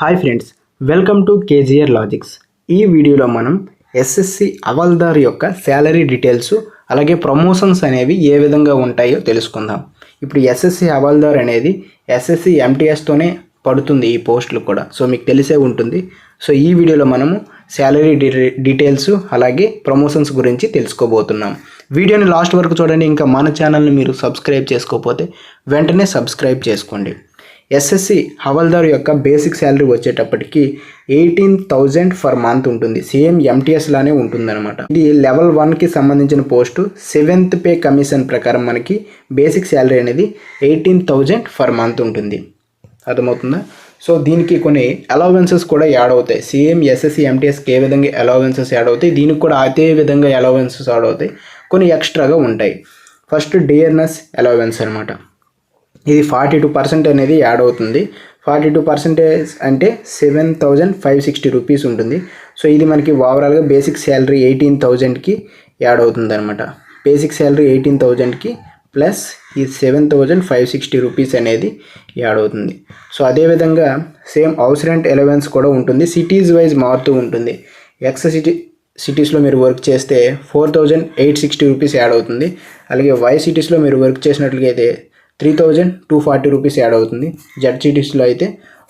Hi friends welcome to KGR Logics. ఈ వీడియోలో మనం ఎస్ఎస్సి అవల్దార్ యొక్క శాలరీ డీటెయిల్స్ అలాగే ప్రమోషన్స్ అనేవి ఏ విధంగా ఉంటాయో తెలుసుకుందాం. ఇప్పుడు ఎస్ఎస్సి అవల్దార్ అనేది ఎస్ఎస్సి ఎంటీఎస్తోనే పడుతుంది ఈ పోస్టులు కూడా. సో మీకు తెలిసే ఉంటుంది. సో ఈ వీడియోలో మనము శాలరీ డీటెయిల్స్ అలాగే ప్రమోషన్స్ గురించి తెలుసుకోబోతున్నాం. వీడియోని లాస్ట్ వరకు చూడండి. ఇంకా మన ఛానల్ని మీరు సబ్స్క్రైబ్ చేసుకోకపోతే వెంటనే సబ్స్క్రైబ్ చేసుకోండి. ఎస్ఎస్సి హవల్దార్ యొక్క బేసిక్ శాలరీ వచ్చేటప్పటికి ఎయిటీన్ థౌజండ్ ఫర్ మంత్ ఉంటుంది. సేమ్ ఎంటీఎస్ లానే ఉంటుందన్నమాట. ఇది లెవెల్ వన్కి సంబంధించిన పోస్టు. సెవెంత్ పే కమిషన్ ప్రకారం మనకి బేసిక్ శాలరీ అనేది ఎయిటీన్ థౌజండ్ ఫర్ మంత్ ఉంటుంది. అర్థమవుతుందా? సో దీనికి కొన్ని అలవెన్సెస్ కూడా యాడ్ అవుతాయి. సేమ్ ఎస్ఎస్సి ఎంటీఎస్కి ఏ విధంగా అలవెన్సెస్ యాడ్ అవుతాయి దీనికి కూడా అదే విధంగా అలవెన్సెస్ యాడ్ అవుతాయి. కొన్ని ఎక్స్ట్రాగా ఉంటాయి. ఫస్ట్ డియర్నెస్ అలవెన్స్ అనమాట ఇది ఫార్టీ టూ పర్సెంట్ అనేది యాడ్ అవుతుంది. ఫార్టీ టూ పర్సెంటేజ్ అంటే seven thousand five sixty rupees ఉంటుంది. సో ఇది మనకి ఓవరాల్గా బేసిక్ శాలరీ ఎయిటీన్ థౌజండ్కి యాడ్ అవుతుంది అనమాట బేసిక్ శాలరీ ఎయిటీన్ థౌజండ్కి ప్లస్ ఈ seven thousand five sixty rupees అనేది యాడ్ అవుతుంది. సో అదేవిధంగా సేమ్ హౌస్ రెంట్ ఎలవెన్స్ కూడా ఉంటుంది. సిటీస్ వైజ్ మారుతూ ఉంటుంది. ఎక్స్ సిటీ సిటీస్లో మీరు వర్క్ చేస్తే four thousand eight sixty rupees add అవుతుంది. అలాగే వై సిటీస్లో మీరు వర్క్ చేసినట్లయితే three thousand two forty rupees add అవుతుంది. జడ్జిటీస్లో అయితే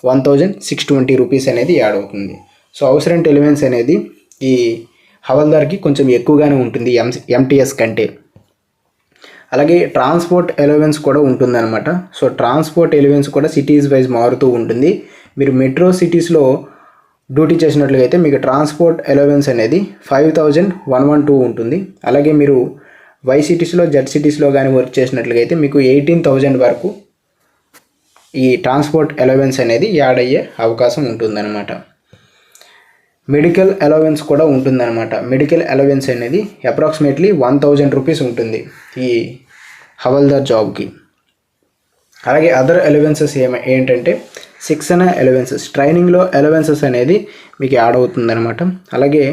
one thousand six twenty rupees అనేది యాడ్ అవుతుంది. సో హౌస్ రెంట్ ఎలివెన్స్ అనేది ఈ హవల్దార్కి కొంచెం ఎక్కువగానే ఉంటుంది ఎం ఎంటీఎస్ కంటే. అలాగే ట్రాన్స్పోర్ట్ ఎలివెన్స్ కూడా ఉంటుందన్నమాట. సో ట్రాన్స్పోర్ట్ ఎలివెన్స్ కూడా సిటీస్ వైజ్ మారుతూ ఉంటుంది. మీరు మెట్రో సిటీస్లో డ్యూటీ చేసినట్లయితే మీకు ట్రాన్స్పోర్ట్ ఎలవెన్స్ అనేది five thousand one one two ఉంటుంది. అలాగే మీరు వై సిటీస్లో జెడ్ సిటీస్లో కానీ వర్క్ చేసినట్లయితే మీకు ఎయిటీన్ థౌజండ్ వరకు ఈ ట్రాన్స్పోర్ట్ అలవెన్స్ అనేది యాడ్ అయ్యే అవకాశం ఉంటుందన్నమాట. మెడికల్ అలవెన్స్ కూడా ఉంటుందన్నమాట. మెడికల్ అలవెన్స్ అనేది అప్రాక్సిమేట్లీ వన్ థౌజండ్ రూపీస్ ఉంటుంది ఈ హవల్దార్ జాబ్కి అలాగే అదర్ అలవెన్సెస్ ఏమ ఏంటంటే శిక్షణ అలవెన్సెస్ ట్రైనింగ్లో అలవెన్సెస్ అనేది మీకు యాడ్ అవుతుందన్నమాట. అలాగే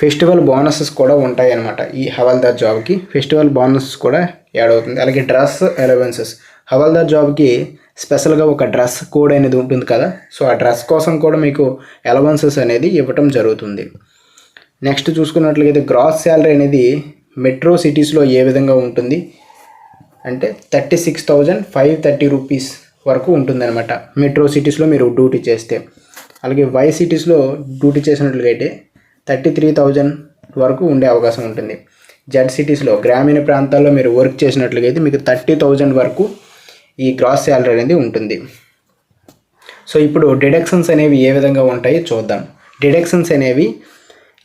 ఫెస్టివల్ బోనసెస్ కూడా ఉంటాయి అనమాట ఈ హవాల్దార్ జాబ్కి ఫెస్టివల్ బోనసెస్ కూడా యాడ్ అవుతుంది. అలాగే డ్రెస్ అలవెన్సెస్. హవాల్దార్ జాబ్కి స్పెషల్గా ఒక డ్రెస్ కోడ్ అనేది ఉంటుంది కదా. సో ఆ డ్రెస్ కోసం కూడా మీకు అలవెన్సెస్ అనేది ఇవ్వటం జరుగుతుంది. నెక్స్ట్ చూసుకున్నట్లయితే గ్రాస్ శాలరీ అనేది మెట్రో సిటీస్లో ఏ విధంగా ఉంటుంది? అంటే thirty six thousand five thirty rupees వరకు ఉంటుందన్నమాట. మెట్రో సిటీస్లో మీరు డ్యూటీ చేస్తే. అలాగే వై సిటీస్లో డ్యూటీ చేసినట్లయితే థర్టీ త్రీ థౌజండ్ వరకు ఉండే అవకాశం ఉంటుంది. జెడ్ సిటీస్లో గ్రామీణ ప్రాంతాల్లో మీరు వర్క్ చేసినట్లయితే మీకు థర్టీ థౌజండ్ వరకు ఈ గ్రాస్ శాలరీ అనేది ఉంటుంది. సో ఇప్పుడు డిడక్షన్స్ అనేవి ఏ విధంగా ఉంటాయో చూద్దాం. డిడక్షన్స్ అనేవి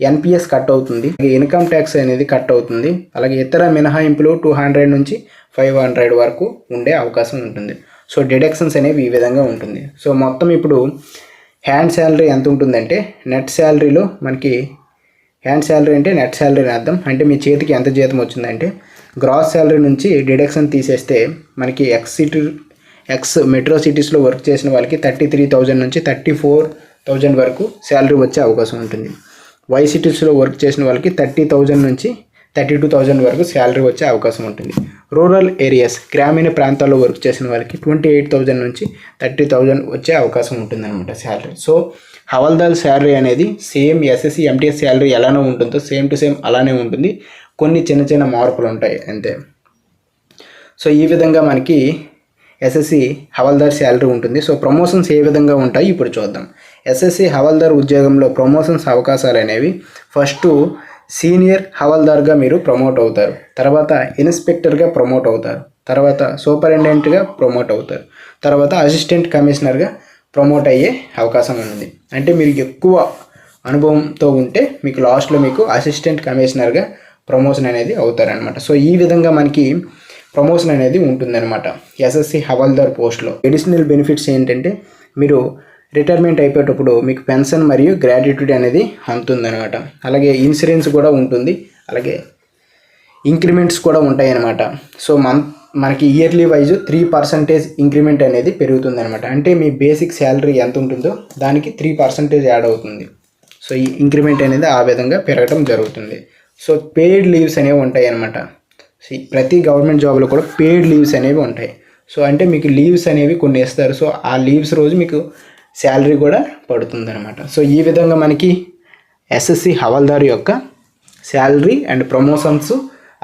ఎన్పిఎస్ కట్ అవుతుంది ఇన్కమ్ ట్యాక్స్ అనేది కట్ అవుతుంది అలాగే ఇతర మినహాయింపులు టూ హండ్రెడ్ నుంచి ఫైవ్ హండ్రెడ్ వరకు ఉండే అవకాశం ఉంటుంది. సో డిడక్షన్స్ అనేవి ఈ విధంగా ఉంటుంది. సో మొత్తం ఇప్పుడు హ్యాండ్ శాలరీ ఎంత ఉంటుందంటే నెట్ శాలరీలో మనకి హ్యాండ్ శాలరీ అంటే నెట్ శాలరీ అర్థం. అంటే మీ చేతికి ఎంత జీతం వచ్చిందంటే గ్రాస్ శాలరీ నుంచి డిడక్షన్ తీసేస్తే మనకి ఎక్స్ సిటీ ఎక్స్ మెట్రో సిటీస్లో వర్క్ చేసిన వాళ్ళకి థర్టీ త్రీ థౌజండ్ నుంచి థర్టీ ఫోర్ థౌజండ్ వరకు శాలరీ వచ్చే అవకాశం ఉంటుంది. వై సిటీస్లో వర్క్ చేసిన వాళ్ళకి థర్టీ థౌజండ్ నుంచి థర్టీ టూ థౌజండ్ వరకు శాలరీ వచ్చే అవకాశం ఉంటుంది. రూరల్ ఏరియాస్ గ్రామీణ ప్రాంతాల్లో వర్క్ చేసిన వాళ్ళకి ట్వంటీ ఎయిట్ థౌజండ్ నుంచి థర్టీ థౌజండ్ వచ్చే అవకాశం ఉంటుంది అనమాట శాలరీ సో హవల్దార్ శాలరీ అనేది సేమ్ ఎస్ఎస్సి ఎంటీఎస్ శాలరీ ఎలానే ఉంటుందో సేమ్ టు సేమ్ అలానే ఉంటుంది. కొన్ని చిన్న చిన్న మార్పులు ఉంటాయి అంతే. సో ఈ విధంగా మనకి ఎస్ఎస్సి హవల్దార్ శాలరీ ఉంటుంది. సో ప్రమోషన్స్ ఏ విధంగా ఉంటాయి ఇప్పుడు చూద్దాం. ఎస్ఎస్సి హవల్దార్ ఉద్యోగంలో ప్రమోషన్స్ అవకాశాలు అనేవి ఫస్ట్ సీనియర్ హవల్దార్గా మీరు ప్రమోట్ అవుతారు. తర్వాత ఇన్స్పెక్టర్గా ప్రమోట్ అవుతారు. తర్వాత సూపరింటెండెంట్గా ప్రమోట్ అవుతారు. తర్వాత అసిస్టెంట్ కమిషనర్గా ప్రమోట్ అయ్యే అవకాశం ఉంది. అంటే మీరు ఎక్కువ అనుభవంతో ఉంటే మీకు లాస్ట్లో మీకు అసిస్టెంట్ కమిషనర్గా ప్రమోషన్ అనేది అవుతారనమాట సో ఈ విధంగా మనకి ప్రమోషన్ అనేది ఉంటుందన్నమాట. ఎస్ఎస్సి హవల్దార్ పోస్ట్లో. అడిషనల్ బెనిఫిట్స్ ఏంటంటే మీరు రిటైర్మెంట్ అయిపోయేటప్పుడు మీకు పెన్షన్ మరియు గ్రాట్యుటీ అనేది అందుతుందనమాట అలాగే ఇన్సూరెన్స్ కూడా ఉంటుంది. అలాగే ఇంక్రిమెంట్స్ కూడా ఉంటాయన్నమాట. సో మంత్ మనకి yearly wise three percentage increment అనేది పెరుగుతుంది అనమాట అంటే మీ బేసిక్ శాలరీ ఎంత ఉంటుందో దానికి త్రీ పర్సంటేజ్ యాడ్ అవుతుంది. సో ఈ ఇంక్రిమెంట్ అనేది ఆ విధంగా పెరగడం జరుగుతుంది. సో పెయిడ్ లీవ్స్ అనేవి ఉంటాయి అనమాట ప్రతి గవర్నమెంట్ జాబ్లో కూడా పెయిడ్ లీవ్స్ అనేవి ఉంటాయి. సో అంటే మీకు లీవ్స్ అనేవి కొన్ని ఇస్తారు. సో ఆ లీవ్స్ రోజు మీకు శాలరీ కూడా పడుతుంది అనమాట సో ఈ విధంగా మనకి ఎస్ఎస్సి హవాల్దారు యొక్క శాలరీ అండ్ ప్రమోషన్స్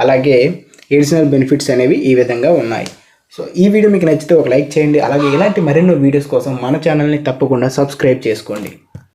అలాగే ఎడిషనల్ బెనిఫిట్స్ అనేవి ఈ విధంగా ఉన్నాయి. సో ఈ వీడియో మీకు నచ్చితే ఒక లైక్ చేయండి. అలాగే ఇలాంటి మరెన్నో వీడియోస్ కోసం మన ఛానల్ని తప్పకుండా సబ్స్క్రైబ్ చేసుకోండి.